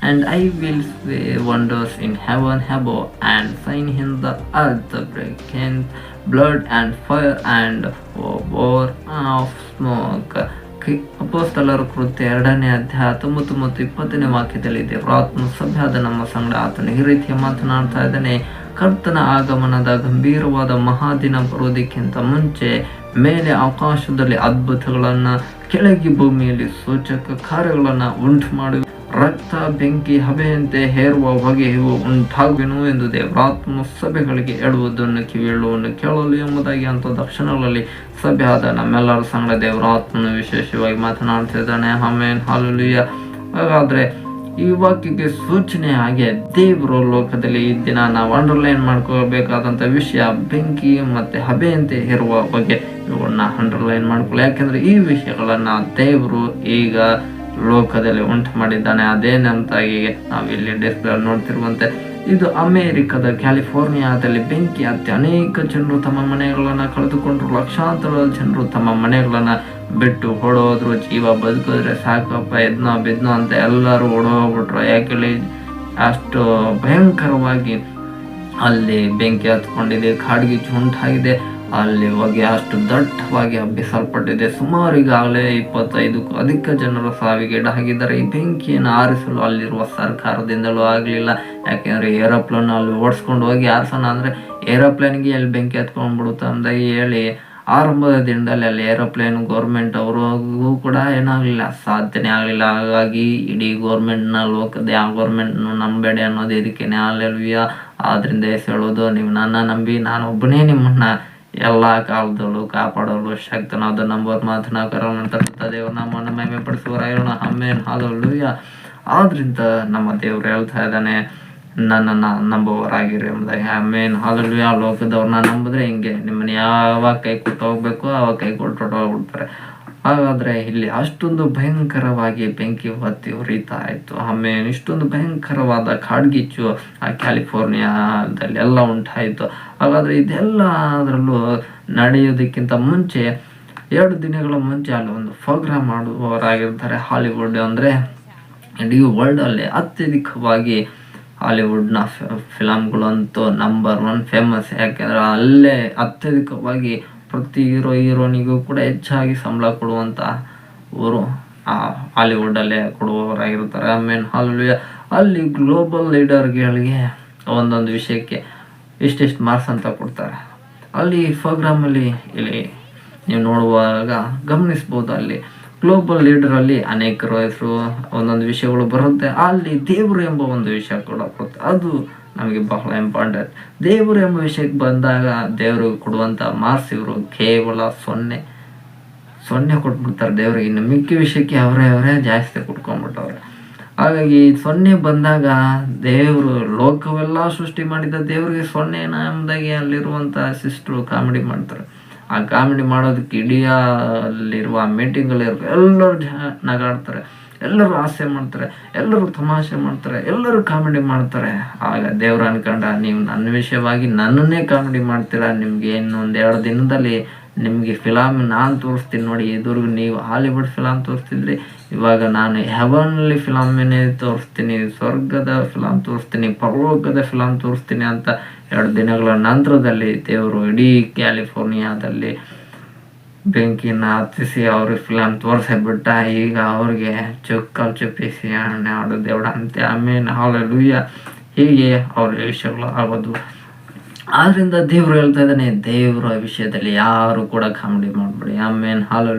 And I will say wonders in heaven above and sign in the earth breaking blood and fire and war of smoke. ಅಪೋಸ್ತಲರ ಕೃತ್ಯ ಎರಡನೇ ಅಧ್ಯಾಯ ಹತ್ತೊಂಬತ್ತು ಮತ್ತು ಇಪ್ಪತ್ತನೇ ವಾಕ್ಯದಲ್ಲಿ ದೇವರಾತ್ಮ ಸಭ್ಯಾದ ನಮ್ಮ ಸಂಗಡ ಆತನು ಈ ರೀತಿಯ ಮಾತನಾಡ್ತಾ ಇದ್ದಾನೆ. ಕರ್ತನ ಆಗಮನದ ಗಂಭೀರವಾದ ಮಹಾದಿನ ಬರೋದಕ್ಕಿಂತ ಮುಂಚೆ ಮೇಲೆ ಆಕಾಶದಲ್ಲಿ ಅದ್ಭುತಗಳನ್ನ, ಕೆಳಗೆ ಭೂಮಿಯಲ್ಲಿ ಸೂಚಕ ಕಾರ್ಯಗಳನ್ನ ಉಂಟು ಮಾಡಿ ರಕ್ತ, ಬೆಂಕಿ, ಹಬೆಯಂತೆ ಹೇರುವ ಹೊಗೆ ಇವು ಉಂಟಾಗುವೆನು ಎಂದು ದೇವರಾತ್ಮ ಸಭೆಗಳಿಗೆ ಹೇಳುವುದನ್ನು ಕಿವಿಯಳುವನ್ನು ಕೇಳಲು ಎಂಬುದಾಗಿ ಅಂತ ದಕ್ಷಿಣಗಳಲ್ಲಿ ಸಭೆ ಆದ ನಮ್ಮೆಲ್ಲರ ಸಂಗಡ ದೇವರಾತ್ಮನು ವಿಶೇಷವಾಗಿ ಮಾತನಾಡ್ತಿದ್ದಾನೆ ಆಮೇನ್. ಹಾಲುಲಿಯ. ಹಾಗಾದ್ರೆ ಈ ವಾಕ್ಯಕ್ಕೆ ಸೂಚನೆ ಹಾಗೆ ದೇವರು ಲೋಕದಲ್ಲಿ ಈ ದಿನ ನಾವು ಅಂಡರ್ಲೈನ್ ಮಾಡ್ಕೋಬೇಕಾದಂತ ವಿಷಯ ಬೆಂಕಿ ಮತ್ತೆ ಹಬೆಯಂತೆ ಇರುವ ಬಗ್ಗೆ ಇವುಗಳನ್ನ ಅಂಡರ್ಲೈನ್ ಮಾಡ್ಕೊಳ್ಳಿ. ಯಾಕೆಂದರೆ ಈ ವಿಷಯಗಳನ್ನು ದೇವರು ಈಗ ಲೋಕದಲ್ಲಿ ಉಂಟು ಮಾಡಿದ್ದಾನೆ. ಅದೇ ಈಗ ನಾವು ಇಲ್ಲಿ ಡಿಸ್ಪ್ಲೇ ನೋಡ್ತಿರುವಂತೆ, ಇದು ಅಮೆರಿಕದ ಕ್ಯಾಲಿಫೋರ್ನಿಯಾದಲ್ಲಿ ಬೆಂಕಿ ಹತ್ತಿ ಅನೇಕ ಜನರು ತಮ್ಮ ಮನೆಗಳನ್ನು ಕಳೆದುಕೊಂಡ್ರು. ಲಕ್ಷಾಂತರ ಜನರು ತಮ್ಮ ಮನೆಗಳನ್ನು ಬಿಟ್ಟು ಹೊಡೋದ್ರು ಜೀವ ಬದುಕಿದ್ರೆ ಸಾಕಪ್ಪ ಎದ್ನೋ ಬಿದ್ನ ಅಂತ ಎಲ್ಲರೂ ಓಡೋಗ್ಬಿಟ್ರು. ಯಾಕೆ ಅಷ್ಟು ಭಯಂಕರವಾಗಿ ಅಲ್ಲಿ ಬೆಂಕಿ ಹತ್ಕೊಂಡಿದೆ ಕಾಡ್ಗಿ ಉಂಟಾಗಿದೆ. ಅಲ್ಲಿ ಹೋಗಿ ಅಷ್ಟು ದಟ್ಟವಾಗಿ ಹಬ್ಬಿಸಲ್ಪಟ್ಟಿದೆ. ಸುಮಾರು ಈಗಾಗಲೇ ಇಪ್ಪತ್ತೈದಕ್ಕೂ ಅಧಿಕ ಜನರು ಸಾವಿಗೆ ಈಡಾಗಿದ್ದಾರೆ ಈ ಬೆಂಕಿಯನ್ನು ಆರಿಸಲು ಅಲ್ಲಿರುವ ಸರ್ಕಾರದಿಂದಲೂ ಆಗಲಿಲ್ಲ. ಯಾಕೆಂದ್ರೆ ಏರೋಪ್ಲೇನ್ ಅಲ್ಲಿ ಓಡಿಸ್ಕೊಂಡು ಹೋಗಿ ಆರಿಸೋಣ ಅಂದರೆ ಏರೋಪ್ಲೇನ್ಗೆ ಎಲ್ಲಿ ಬೆಂಕಿ ಹತ್ಕೊಂಡ್ಬಿಡುತ್ತೆ ಅಂತ ಹೇಳಿ ಆರಂಭದ ದಿನದಲ್ಲಿ ಅಲ್ಲಿ ಏರೋಪ್ಲೇನ್ ಗೌರ್ಮೆಂಟ್ ಅವ್ರಿಗೂ ಕೂಡ ಏನಾಗಲಿಲ್ಲ. ಸಾಧ್ಯನೇ ಆಗಲಿಲ್ಲ. ಹಾಗಾಗಿ ಇಡೀ ಗೌರ್ಮೆಂಟ್ನ ಲೋಕದ ಯಾವ ಗೌರ್ಮೆಂಟ್ನು ನಂಬೇಡಿ ಅನ್ನೋದು ಇದಕ್ಕೇನೆ ಅಲ್ಲೆಲ್ವಿಯ ಆದ್ರಿಂದ ಹೇಳೋದು ನೀವು ನನ್ನ ನಂಬಿ ನಾನು ಒಬ್ಬನೇ ನಿಮ್ಮನ್ನ ಎಲ್ಲ ಕಾಲದಲ್ಲೂ ಕಾಪಾಡಲು ಶಕ್ತನಾದ ನಂಬೋದ್ ಮಾತನ್ನ ಕರೋನಂತ ದೇವರು ನಮ್ಮನ್ನು ಮಹಿಮೆ ಪಡಿಸುವರಾಗಿರೋಣ ಅಮ್ಮೇನ್ ಹಾಲಲ್ಲೂಯ ಆದ್ರಿಂದ ನಮ್ಮ ದೇವ್ರು ಹೇಳ್ತಾ ಇದ್ದಾನೆ, ನನ್ನನ್ನು ನಂಬುವರಾಗಿರಿ ಎಂಬುದಾಗಿ. ಆಮೇನ್. ಹಾಲಲ್ಲಿ ಆ ಲೋಕದವ್ರನ್ನ ನಂಬಿದ್ರೆ ಹಿಂಗೆ ನಿಮ್ಮನ್ನ ಯಾವಾಗ ಕೈ ಕೊಟ್ಟು ಹೋಗ್ಬೇಕು ಆವಾಗ ಕೈ ಕೊಟ್ಟು ಹೋಗ್ಬಿಡ್ತಾರೆ ಹಾಗಾದ್ರೆ ಇಲ್ಲಿ ಅಷ್ಟೊಂದು ಭಯಂಕರವಾಗಿ ಬೆಂಕಿ ಹೊತ್ತಿ ಉರಿತಾ ಇತ್ತು. ಆಮೇಲೆ ಇಷ್ಟೊಂದು ಭಯಂಕರವಾದ ಕಾಡ್ಗಿಚ್ಚು ಆ ಕ್ಯಾಲಿಫೋರ್ನಿಯಾದಲ್ಲಿ ಎಲ್ಲ ಉಂಟಾಯಿತು. ಹಾಗಾದ್ರೆ ಇದೆಲ್ಲ ಅದರಲ್ಲೂ ನಡೆಯೋದಕ್ಕಿಂತ ಮುಂಚೆ, ಎರಡು ದಿನಗಳ ಮುಂಚೆ ಅಲ್ಲಿ ಒಂದು ಪ್ರೋಗ್ರಾಮ್ ಮಾಡುವವರಾಗಿರ್ತಾರೆ ಹಾಲಿವುಡ್ ಅಂದರೆ ಇಡೀ ವರ್ಲ್ಡಲ್ಲಿ ಅತ್ಯಧಿಕವಾಗಿ ಹಾಲಿವುಡ್ನ ಫಿಲಮ್ಗಳಂತೂ ನಂಬರ್ ಒನ್ ಫೇಮಸ್ ಯಾಕೆಂದರೆ ಅಲ್ಲೇ ಅತ್ಯಧಿಕವಾಗಿ ಪ್ರತಿ ಹೀರೋ ಹೀರೋನಿಗೂ ಕೂಡ ಹೆಚ್ಚಾಗಿ ಸಂಬಳ ಕೊಡುವಂಥ ಊರು ಹಾಲಿವುಡಲ್ಲೇ ಕೊಡುವವರಾಗಿರ್ತಾರೆ ಮೇನ್ ಅಲ್ಲಿ ಅಲ್ಲಿ ಗ್ಲೋಬಲ್ ಲೀಡರ್ಗಳಿಗೆ ಒಂದೊಂದು ವಿಷಯಕ್ಕೆ ಇಷ್ಟಿಷ್ಟು ಮಾರ್ಕ್ಸ್ ಅಂತ ಕೊಡ್ತಾರೆ. ಅಲ್ಲಿ ಪ್ರೋಗ್ರಾಮಲ್ಲಿ ಇಲ್ಲಿ ನೀವು ನೋಡುವಾಗ ಗಮನಿಸ್ಬೋದು ಅಲ್ಲಿ ಗ್ಲೋಬಲ್ ಲೀಡರಲ್ಲಿ ಅನೇಕರು ಹೆಸರು, ಒಂದೊಂದು ವಿಷಯಗಳು ಬರುತ್ತೆ. ಅಲ್ಲಿ ದೇವರು ಎಂಬ ಒಂದು ವಿಷಯ ಕೂಡ ಕೊಡುತ್ತೆ ಅದು ನಮಗೆ ಬಹಳ ಇಂಪಾರ್ಟೆಂಟ್ ದೇವರು ಎಂಬ ವಿಷಯಕ್ಕೆ ಬಂದಾಗ ದೇವರು ಕೊಡುವಂಥ ಮಾರ್ಕ್ಸ್ ಇವರು ಕೇವಲ ಸೊನ್ನೆ ಸೊನ್ನೆ ಕೊಟ್ಬಿಡ್ತಾರೆ ದೇವರಿಗೆ. ಇನ್ನು ಮಿಕ್ಕಿ ವಿಷಯಕ್ಕೆ ಅವರೇ ಅವರೇ ಜಾಸ್ತಿ ಕೊಟ್ಕೊಂಡ್ಬಿಟ್ಟವ್ರೆ. ಹಾಗಾಗಿ ಸೊನ್ನೆ ಬಂದಾಗ ದೇವರು ಲೋಕವೆಲ್ಲ ಸೃಷ್ಟಿ ಮಾಡಿದ ದೇವರಿಗೆ ಸೊನ್ನೆ ಎಂಬುದಾಗಿ ಅಲ್ಲಿರುವಂಥ ಸಿಸ್ಟ್ರು ಕಾಮಿಡಿ ಮಾಡ್ತಾರೆ. ಆ ಕಾಮಿಡಿ ಮಾಡೋದಕ್ಕೆ ಇಡೀ ಅಲ್ಲಿರುವ ಮೀಟಿಂಗಲ್ಲಿರೋ ಎಲ್ಲರೂ ಜ ನಗಾಡ್ತಾರೆ. ಎಲ್ಲರೂ ಆಸೆ ಮಾಡ್ತಾರೆ, ಎಲ್ಲರೂ ತಮಾಷೆ ಮಾಡ್ತಾರೆ, ಎಲ್ಲರೂ ಕಾಮಿಡಿ ಮಾಡ್ತಾರೆ. ಆಗ ದೇವ್ರ ಅನ್ಕಂಡ ನೀವು ನನ್ನ ವಿಷಯವಾಗಿ ನನ್ನನ್ನೇ ಕಾಮಿಡಿ ಮಾಡ್ತೀರಾ? ನಿಮ್ಗೆ ಒಂದು ಎರಡು ದಿನದಲ್ಲಿ ನಿಮಗೆ ಫಿಲಾಮ್ ನಾನು ತೋರಿಸ್ತೀನಿ ನೋಡಿ, ಇದುವರೆಗೂ ನೀವು ಹಾಲಿವುಡ್ ಫಿಲಾಮ್ ತೋರಿಸ್ತಿದ್ರಿ. ಇವಾಗ ನಾನು ಹೆವನ್ಲಿ ಫಿಲಾಮಿನೇ ತೋರಿಸ್ತೀನಿ, ಸ್ವರ್ಗದ ಫಿಲಾಮ್ ತೋರಿಸ್ತೀನಿ, ಪರಲೋಕದ ಫಿಲಾಮ್ ತೋರಿಸ್ತೀನಿ ಅಂತ ಎರಡು ದಿನಗಳ ನಂತರದಲ್ಲಿ ದೇವರು ಇಡೀ ಕ್ಯಾಲಿಫೋರ್ನಿಯಾದಲ್ಲಿ ಬೆಂಕಿನ ಹತ್ತಿಸಿ ಅವ್ರಿಗೆ ಫಿಲಮ್ ತೋರಿಸಿಬಿಟ್ಟ. ಈಗ ಅವ್ರಿಗೆ ಚುಕ್ಕಲ್ ಚುಪ್ಪಿಸಿ ಅಣ್ಣೆ ಆಡು ದೇವಡ ಅಂತೆ ಆಮೇಲೆ ಹಾಲೆಲೂಯ ಹೀಗೆ ಅವ್ರ ವಿಷಯಗಳು ಆಗೋದು. ಆದ್ರಿಂದ ದೇವ್ರು ಹೇಳ್ತಾ ಇದ್ದಾನೆ, ದೇವರ ವಿಷಯದಲ್ಲಿ ಯಾರು ಕೂಡ ಕಾಮಿಡಿ ಮಾಡಬೇಡಿ. ಆಮೇಲೆ ಹಾಲಲ್ಲಿ